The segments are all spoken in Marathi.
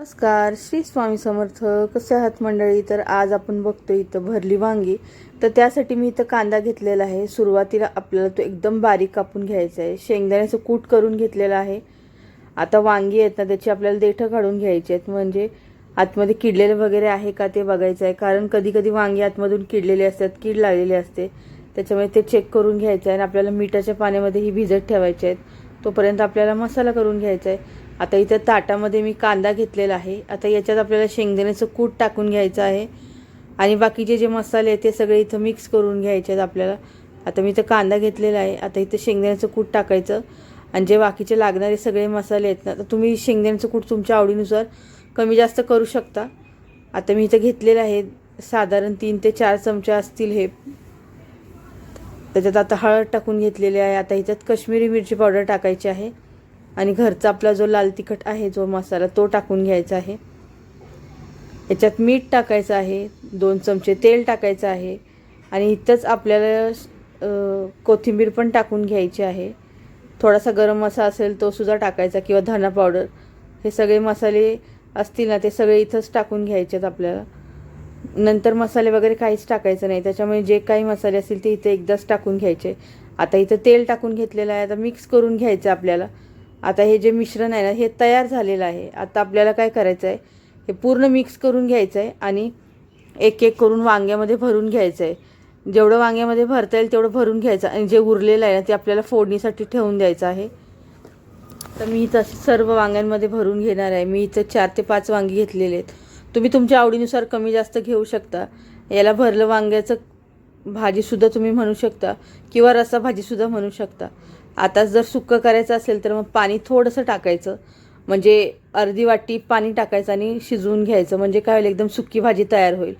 नमस्कार श्री स्वामी समर्थ. कसे आहात मंडळी? तर आज आपण बघतो इथं भरली वांगी. तर त्यासाठी मी इथं कांदा घेतलेला आहे. सुरुवातीला आपल्याला तो एकदम बारीक कापून घ्यायचा आहे. शेंगदाण्याचं कूट करून घेतलेलं आहे. आता वांगी आहेत ना त्याची आपल्याला देठं काढून घ्यायची आहेत. म्हणजे आतमध्ये किडलेलं वगैरे आहे का ते बघायचं आहे. कारण कधी कधी वांगी आतमधून किडलेले असतात कीड लागलेली असते. त्याच्यामुळे ते चेक करून घ्यायचं आहे आणि आपल्याला मिठाच्या पाण्यामध्ये ही भिजत ठेवायची आहेत. तोपर्यंत आपल्याला मसाला करून घ्यायचा आहे. आता इथं ताटामध्ये मी कांदा घेतलेला आहे. आता याच्यात आपल्याला शेंगदाण्याचं कूट टाकून घ्यायचं आहे. आणि बाकीचे जे मसाले आहेत ते सगळे इथं मिक्स करून घ्यायचे आहेत आपल्याला. आता मी इथं कांदा घेतलेला आहे. आता इथं शेंगदाण्याचं कूट टाकायचं. आणि जे बाकीचे लागणारे सगळे मसाले आहेत ना तर तुम्ही शेंगदाण्याचं कूट तुमच्या आवडीनुसार कमी जास्त करू शकता. आता मी इथं घेतलेलं आहे साधारण तीन ते चार चमचे असतील हे. त्याच्यात आता हळद टाकून घेतलेली आहे. आता ह्याच्यात कश्मीरी मिरची पावडर टाकायची आहे. आणि घरचा आपला जो लाल तिखट आहे जो मसाला तो टाकून घ्यायचा आहे. याच्यात मीठ टाकायचं आहे दोन चमचे तेल टाकायचं आहे आणि इथंच आपल्याला कोथिंबीर पण टाकून घ्यायची आहे. थोडासा गरम मसाला असेल तो सुद्धा टाकायचा किंवा धना पावडर. हे सगळे मसाले असतील ना ते सगळे इथंच टाकून घ्यायचे आहेत आपल्याला. नंतर मसाले वगैरे काहीच टाकायचं नाही. त्याच्यामुळे जे काही मसाले असतील ते इथे एकदाच टाकून घ्यायचे. आता इथं तेल टाकून घेतलेलं आहे आता मिक्स करून घ्यायचं आपल्याला. आता हे जे मिश्रण आहे ना हे तयार झालेलं आहे. आता आपल्याला काय करायचं आहे हे पूर्ण मिक्स करून घ्यायचं आहे आणि एक एक करून वांग्यामध्ये भरून घ्यायचं आहे जेवढं वांग्यामध्ये भरता येईल तेवढं भरून घ्यायचं आणि जे उरलेलं आहे ना ते आपल्याला फोडणीसाठी ठेवून द्यायचं आहे. तर मी इथं सर्व वांग्यांमध्ये भरून घेणार आहे. मी इथं चार ते पाच वांगी घेतलेले आहेत. तुम्ही तुमच्या आवडीनुसार कमी जास्त घेऊ शकता. याला भरलं वांग्याचं भाजीसुद्धा तुम्ही म्हणू शकता किंवा रसा भाजीसुद्धा म्हणू शकता. आता जर सुक्कं करायचं असेल तर मग पाणी थोडंसं टाकायचं. म्हणजे अर्धी वाटी पाणी टाकायचं आणि शिजवून घ्यायचं. म्हणजे काय होईल? एकदम सुक्की भाजी तयार होईल.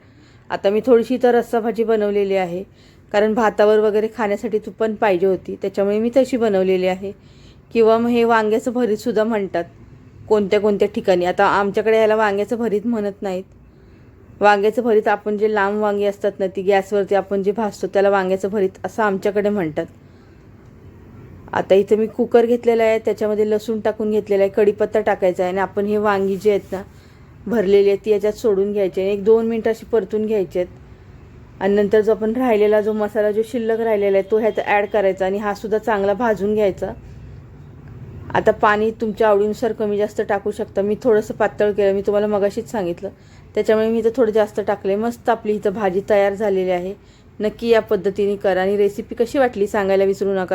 आता मी थोडीशी तर रस्सा भाजी बनवलेली आहे. कारण भातावर वगैरे खाण्यासाठी तू पण पाहिजे होती. त्याच्यामुळे मी तशी बनवलेली आहे. किंवा मग हे वांग्याचं भरीतसुद्धा म्हणतात कोणत्या कोणत्या ठिकाणी. आता आमच्याकडे याला वांग्याचं भरीत म्हणत नाहीत. वांग्याचं भरीत आपण जे लांब वांगी असतात ना ती गॅसवरती आपण जे भाजतो त्याला वांग्याचं भरीत असं आमच्याकडे म्हणतात. आता इथं मी कुकर घेतलेला आहे त्याच्यामध्ये लसूण टाकून घेतलेला आहे कढीपत्ता टाकायचा आहे आणि आपण हे वांगी जे आहेत ना भरलेली आहेत ती याच्यात सोडून घ्यायची आणि एक दोन मिनटं अशी परतून घ्यायचे आहेत. आणि नंतर जो आपण राहिलेला जो मसाला जो शिल्लक राहिलेला आहे तो ह्याचा ॲड करायचा आणि हा सुद्धा चांगला भाजून घ्यायचा. आता पाणी तुमच्या आवडीनुसार कमी जास्त टाकू शकता. मी थोडंसं पातळ केलं. मी तुम्हाला मगाशीच सांगितलं. त्याच्यामुळे मी इथं थोडं जास्त टाकले मस्त आपली इथं भाजी तयार झालेली आहे. नक्की या पद्धतीने करा. आणि रेसिपी कशी वाटली सांगायला विसरू नका.